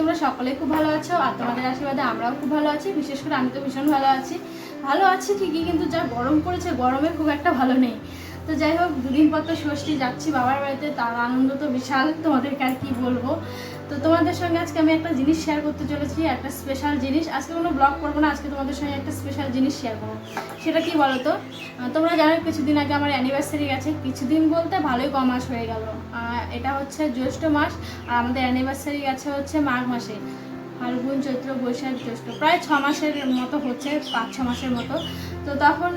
তোমরা সকলে খুব ভালো আছো আর তোমাদের আশীর্বাদে আমরাও খুব ভালো আছি। বিশেষ করে আমি তো ভীষণ ভালো আছি। ভালো আছি ঠিকই, কিন্তু যা গরম পড়েছে, গরমে খুব একটা ভালো নেই। তো যাই হোক, দুদিন পর তো ষষ্ঠী, যাচ্ছি বাবার বাড়িতে। তার আনন্দ তো বিশাল তোমাদেরকে আর কি বলব। তো তোমাদের সঙ্গে আজকে আমি একটা জিনিস শেয়ার করতে চলেছি, একটা স্পেশাল জিনিস। আজকে কোনো ব্লগ করব না, আজকে তোমাদের সঙ্গে একটা স্পেশাল জিনিস শেয়ার করব। সেটা কি বলো তো তোমরা জানো কিছুদিন আগে আমার অ্যানিভার্সারি গেছে। কিছুদিন বলতে ভালোই ক মাস হয়ে গেল। এটা হচ্ছে জ্যৈষ্ঠ মাস, আর আমাদের অ্যানিভার্সারি গেছে হচ্ছে মাঘ মাসে। ফাল্গুন, চৈত্র, বৈশাখ, জ্যৈষ্ঠ। প্রায় ছ মাসের মতো হচ্ছে, পাঁচ, ছ মাসের মতো। তো তখন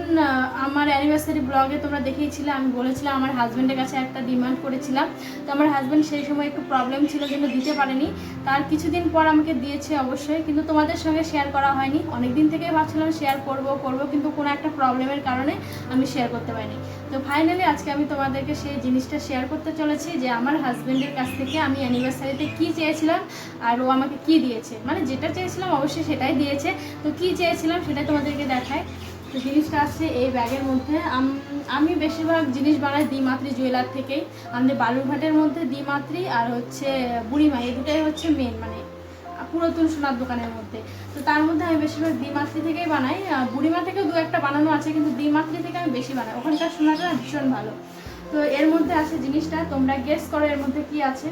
আমার অ্যানিভার্সারি ব্লগে তোমরা দেখিয়েছিলে, আমি বলেছিলাম, আমার হাজব্যান্ডের কাছে একটা ডিমান্ড করেছিলাম। তো আমার হাজব্যান্ড সেই সময় একটু প্রবলেম ছিল জন্য দিতে পারেনি। তার কিছুদিন পর আমাকে দিয়েছে অবশ্যই, কিন্তু তোমাদের সঙ্গে শেয়ার করা হয়নি। অনেক দিন থেকেই ভাবছিলাম শেয়ার করব করব, কিন্তু কোনো একটা প্রবলেমের কারণে আমি শেয়ার করতে পারিনি। তো ফাইনালি আজকে আমি তোমাদেরকে সেই জিনিসটা শেয়ার করতে চলেছি, যে আমার হাজব্যান্ডের কাছ থেকে আমি অ্যানিভার্সারিতে কি চেয়েছিলাম, আর ও আমাকে কি দিয়েছে। মানে যেটা চেয়েছিলাম অবশ্যই সেটাই দিয়েছে। তো কি চেয়েছিলাম সেটা তোমাদেরকে দেখায় তো জিনিসটা আসছে এই ব্যাগের মধ্যে। আমি বেশিরভাগ জিনিস বানাই দ্বিমাত্রি জুয়েলার থেকেই। আমাদের বালুরঘাটের মধ্যে দ্বিমাত্রি আর হচ্ছে বুড়িমা, এই দুটাই হচ্ছে মেন মানে পুরাতন সোনার দোকানের মধ্যে। তো তার মধ্যে আমি বেশিরভাগ দ্বিমাত্রি থেকেই বানাই। বুড়িমা থেকেও দু একটা বানানো আছে, কিন্তু দ্বিমাত্রি থেকে আমি বেশি বানাই। ওখানকার সোনাটা ভীষণ ভালো। তো এর মধ্যে আছে জিনিসটা। তোমরা গেস করো এর মধ্যে কি আছে।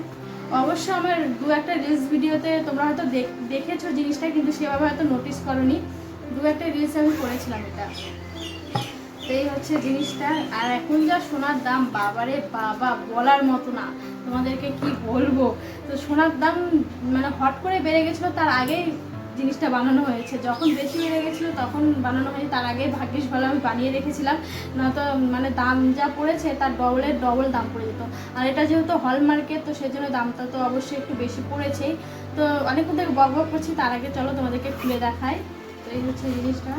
অবশ্য আমার দু একটা রিলস ভিডিওতে তোমরা হয়তো দেখ- দেখেছ জিনিসটা, কিন্তু সেভাবে হয়তো নোটিস করনি। দু একটা রিলস আমি করেছিলাম এটা। এই হচ্ছে জিনিসটা। আর এখন যা সোনার দাম, বাবারে বাবা, বলার মতো না। তোমাদেরকে কি বলব? তো সোনার দাম মানে হট করে বেড়ে গেছিল, তার আগেই জিনিসটা বানানো হয়েছে। যখন বেশি বেড়ে গেছিল তখন বানানো হয়েছে তার আগে ভাগ্যিস ভালো আমি বানিয়ে রেখেছিলাম। নয়তো মানে দাম যা পড়েছে তার ডবলের ডবল দাম পড়ে যেত। আর এটা যেহেতু হলমার্কেট তো সেজন্য দামটা তো অবশ্যই একটু বেশি পড়েছেই তো অনেকক্ষণ থেকে বক বক করছি, তার আগে চলো তোমাদেরকে খুলে দেখাই। তো এই হচ্ছে জিনিসটা।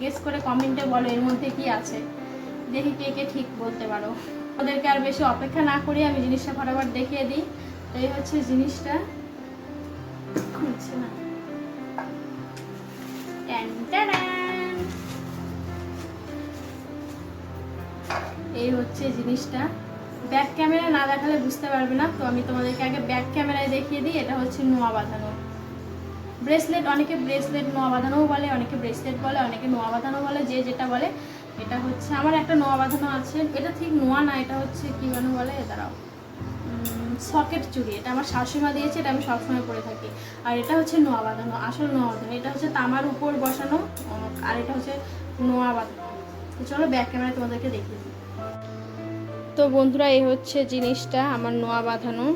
গেস করে কমেন্টে বলো এর মধ্যে কি আছে। দেখি কে কে ঠিক বলতে পারো। ওদেরকে আর বেশি অপেক্ষা না করি আমি জিনিসটা ফটাফট দেখিয়ে দিই। তো এই হচ্ছে জিনিসটা। খুলছে না। এই হচ্ছে জিনিসটা। ব্যাক ক্যামেরা না দেখালে বুঝতে পারবে না, তো আমি তোমাদেরকে আগে ব্যাক ক্যামেরায় দেখিয়ে দিই, এটা হচ্ছে নোয়া বাঁধানো। ব্রেসলেট অনেকে ব্রেসলেট নোয়া বাঁধানোও বলে, অনেকে ব্রেসলেট বলে, অনেকে নোয়া বাঁধানো বলে, যে যেটা বলে, এটা হচ্ছে, আমার একটা নোয়া বাঁধানো আছে। এটা ঠিক নোয়া না, এটা হচ্ছে কি বানো বলে, দাঁড়াও। সকেট চুড়ি এটা আমার শাশুড়িমা দিয়েছে, এটা আমি সবসময় পরে থাকি। আর এটা হচ্ছে নোয়া বাঁধানো, আসল নোয়া বাঁধানো। এটা হচ্ছে তামার উপর বসানো আর এটা হচ্ছে নোয়া বাঁধানো। চলো ব্যাক ক্যামেরা তোমাদেরকে দেখিয়ে দিই। তো বন্ধুরা এই হচ্ছে জিনিসটা, আমার নোয়া বাঁধানো।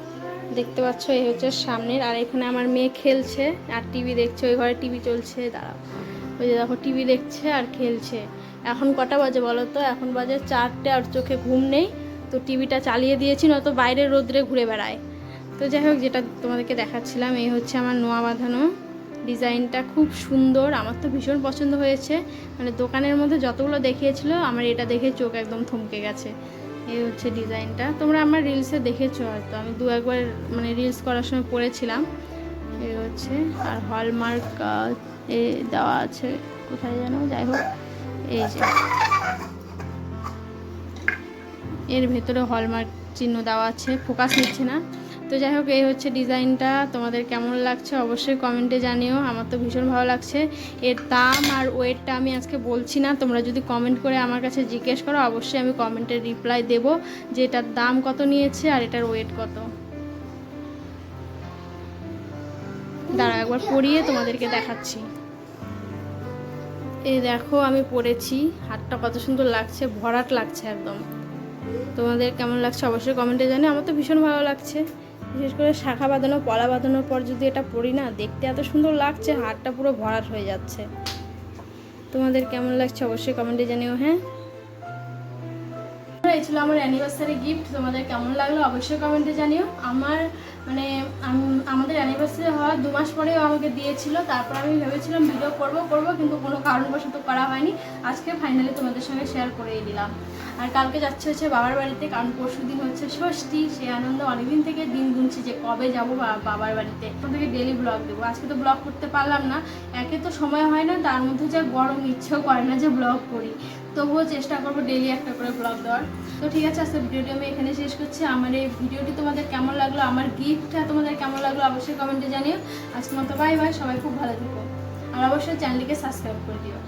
দেখতে পাচ্ছ এই হচ্ছে সামনের, আর এখানে আমার মেয়ে খেলছে, আর টিভি দেখছে, ওই ঘরে টিভি চলছে, দাঁড়াও। ওই যে দেখো টিভি দেখছে আর খেলছে। এখন কটা বাজে বলো তো? এখন বাজে চারটে, আর চোখে ঘুম নেই। তো টিভিটা চালিয়ে দিয়েছি নয়তো বাইরে রোদ্রে ঘুরে বেড়ায়। তো যাই হোক, যেটা তোমাদেরকে দেখাচ্ছিলাম, এই হচ্ছে আমার নোয়া বাঁধানো। ডিজাইনটা খুব সুন্দর, আমার তো ভীষণ পছন্দ হয়েছে। মানে দোকানের মধ্যে যতগুলো দেখিয়েছিল, আমার এটা দেখে চোখ একদম থমকে গেছে। এই হচ্ছে ডিজাইনটা। তোমরা আমার রিলসে দেখেছ হয়তো, আমি দু একবার মানে রিলস করার সময় পড়েছিলাম। এই হচ্ছে, আর হলমার্ক এ দেওয়া আছে কোথায় যেন, যাই হোক, এই যে। এর ভেতরে হলমার্ক চিহ্ন দেওয়া আছে ফোকাস নিচ্ছে না। তো যাই হোক, এই হচ্ছে ডিজাইনটা তোমাদের কেমন লাগছে অবশ্যই কমেন্টে জানিও। আমার তো ভীষণ ভালো লাগছে। এর দাম আর ওয়েটটা আমি আজকে বলছি না। তোমরা যদি কমেন্ট করে আমার কাছে জিজ্ঞেস করো, অবশ্যই আমি কমেন্টের রিপ্লাই দেব যে এটার দাম কত নিয়েছে আর এটার ওয়েট কত। দাঁড়া একবার পরিয়ে তোমাদেরকে দেখাচ্ছি। এই দেখো, আমি পরেছি। হাতটা কত সুন্দর লাগছে, ভরাট লাগছে একদম। তোমাদের কেমন লাগছে অবশ্যই কমেন্টে জানি আমার তো ভীষণ ভালো লাগছে। বিশেষ করে শাখা বাঁধানো, পলা বাঁধানোর পর যদি এটা পড়ি না, দেখতে এত সুন্দর লাগছে, হাতটা পুরো ভরাট হয়ে যাচ্ছে। তোমাদের কেমন লাগছে অবশ্যই কমেন্টে জানিও হ্যাঁ? এই ছিল আমার অ্যানিভার্সারি গিফট তোমাদের কেমন লাগল অবশ্যই কমেন্টে জানিও। আমার মানে আমাদের অ্যানিভার্সারি হওয়ার দু মাস পরেও আমাকে দিয়েছিল। তারপর আমি ভেবেছিলাম ভিডিও করব করব, কিন্তু কোনো কারণবশত করা হয়নি। আজকে ফাইনালি তোমাদের সঙ্গে শেয়ার করেই দিলাম। আর কালকে যাচ্ছে হচ্ছে বাবার বাড়িতে, কারণ পরশু দিন হচ্ছে ষষ্ঠী। সে আনন্দ অনেকদিন থেকে দিন গুনছি যে কবে যাব বাবার বাড়িতে। ওখান থেকে ডেলি ব্লগ দেবো। আজকে তো ব্লগ করতে পারলাম না। একে তো সময় হয় না, তার মধ্যে যা গরম, ইচ্ছেও করে না যে ব্লগ করি। তবুও চেষ্টা করব ডেলি একটা করে ব্লগ দেওয়ার। তো ঠিক আছে আজকে ভিডিওটি আমি এখানে শেষ করছি। আমার এই ভিডিওটি তোমাদের কেমন লাগল, আমার গিফটটা তোমাদের কেমন লাগল অবশ্যই কমেন্টে জানিও। আজকে মতো বাই বাই সবাই খুব ভালো থাকো। আর অবশ্যই চ্যানেলটিকে সাবস্ক্রাইব করে দিও।